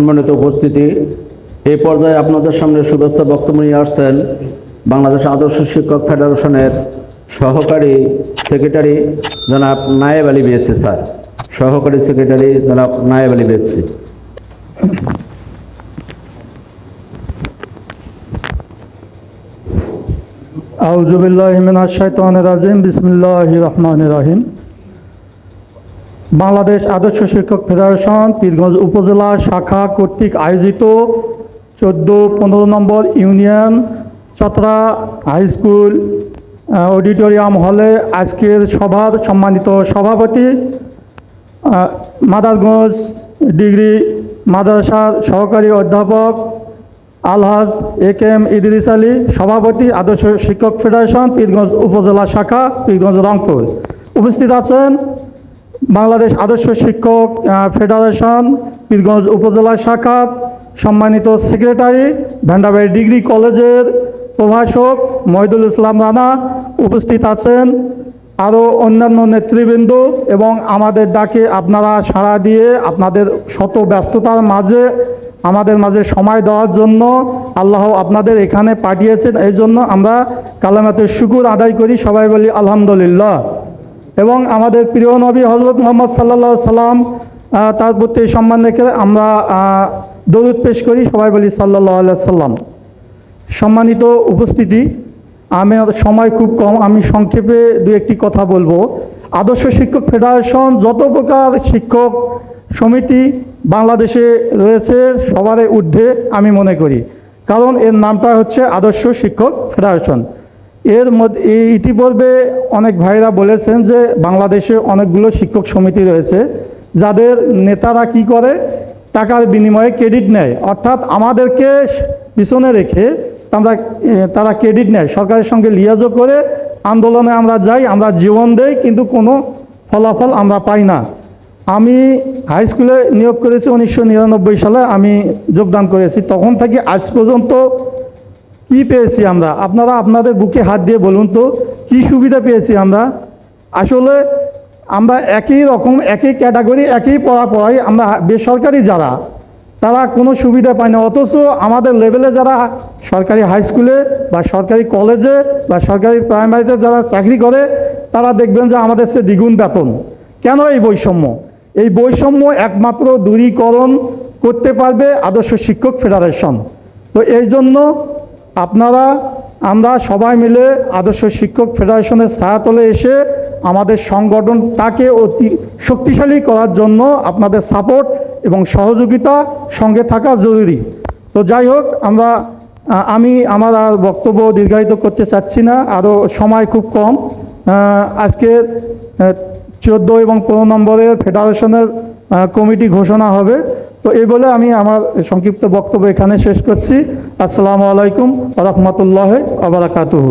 সম্মানিত উপস্থিতি, এই পর্যায়ে আপনাদের সামনে শুভেচ্ছা বক্তব্য নিয়ে আসছেন বাংলাদেশ আদর্শ শিক্ষক ফেডারেশনের সহকারী সেক্রেটারি জনাব নায়েব আলী বিএসসি স্যার। সহকারী সেক্রেটারি জনাব নায়েব আলী বিএসসি। আউজুবিল্লাহিমিনাশাইতানির বিসমিল্লাহির রহমানির রহিম। বাংলাদেশ আদর্শ শিক্ষক ফেডারেশন, পীরগঞ্জ উপজেলা শাখা কর্তৃক আয়োজিত চোদ্দ পনেরো নম্বর union Chatra high school auditorium হলে আজকের সভার সম্মানিত সভাপতি মাদারগঞ্জ ডিগ্রি মাদ্রাসার সহকারী অধ্যাপক Alhaj A K M Idris Ali, সভাপতি আদর্শ শিক্ষক ফেডারেশন, পীরগঞ্জ উপজেলা শাখা, পীরগঞ্জ রংপুর। উপস্থিত আছেন বাংলাদেশ আদর্শ শিক্ষক ফেডারেশন পীরগঞ্জ উপজেলা শাখা, সম্মানিত সেক্রেটারি, ভেন্ডাবাড়ি ডিগ্রি কলেজের প্রভাষক মহিদুল ইসলাম রানা উপস্থিত আছেন। আরও অন্যান্য নেতৃবৃন্দ এবং আমাদের ডাকে আপনারা সাড়া দিয়ে আপনাদের শত ব্যস্ততার মাঝে, আমাদের মাঝে সময় দেওয়ার জন্য আল্লাহ আপনাদের এখানে পাঠিয়েছেন। এই জন্য আমরা কালামাতের শুকুর আদায় করি। সবাই বলি আলহামদুলিল্লাহ। এবং আমাদের প্রিয় নবী হজরত মোহাম্মদ সাল্লা সাল্লাম তার প্রতি সম্মান রেখে আমরা দরুদ পেশ করি। সবাই বলি সাল্লাহ সাল্লাম। সম্মানিত উপস্থিতি, আমি সময় খুব কম, আমি সংক্ষেপে দু একটি কথা বলব। আদর্শ শিক্ষক ফেডারেশন যত প্রকার শিক্ষক সমিতি বাংলাদেশে রয়েছে সবারই ঊর্ধ্বে আমি মনে করি। কারণ এর নামটা হচ্ছে আদর্শ শিক্ষক ফেডারেশন। এর মধ্যে ইতিপূর্বে অনেক ভাইরা বলেছেন যে বাংলাদেশে অনেকগুলো শিক্ষক সমিতি রয়েছে, যাদের নেতারা কি করে? টাকার বিনিময়ে ক্রেডিট নেয়। অর্থাৎ আমাদেরকে পিছনে রেখে আমরা তারা ক্রেডিট নেয়। সরকারের সঙ্গে লিয়াজো করে আন্দোলনে আমরা যাই, আমরা জীবন দেই, কিন্তু কোনো ফলাফল আমরা পাই না। আমি হাই স্কুলে নিয়োগ করেছি উনিশশো নিরানব্বই সালে, আমি যোগদান করেছি। তখন থেকে আজ পর্যন্ত কি পেয়েছি আমরা? আপনারা আপনাদের বুকে হাত দিয়ে বলুন তো, কি সুবিধা পেয়েছি আমরা? আসলে আমরা একই রকম, একই ক্যাটাগরি, একই পড়া পড়াই আমরা বেসরকারি যারা, তারা কোনো সুবিধা পায় না। অথচ আমাদের লেভেলে যারা সরকারি হাই স্কুলে বা সরকারি কলেজে বা সরকারি প্রাইমারিতে যারা চাকরি করে, তারা দেখবেন যে আমাদের সে দ্বিগুণ বেতন। কেন এই বৈষম্য? এই বৈষম্য একমাত্র দূরীকরণ করতে পারবে আদর্শ শিক্ষক ফেডারেশন। তো এই জন্য আপনারা, আমরা সবাই মিলে আদর্শ শিক্ষক ফেডারেশনের ছায়াতলে এসে আমাদের সংগঠনটাকে অতি শক্তিশালী করার জন্য আপনাদের সাপোর্ট এবং সহযোগিতা সঙ্গে থাকা জরুরি। তো যাই হোক, আমরা আমি আমার আর বক্তব্য দীর্ঘায়িত করতে চাচ্ছি না, আরও সময় খুব কম। আজকে চোদ্দ এবং পনেরো নম্বরের ফেডারেশনের কমিটি ঘোষণা হবে। তো এই বলে আমি আমার সংক্ষিপ্ত বক্তব্য এখানে শেষ করছি। আসসালামু আলাইকুম রহমতুল্লাহ আবরাকাতুহু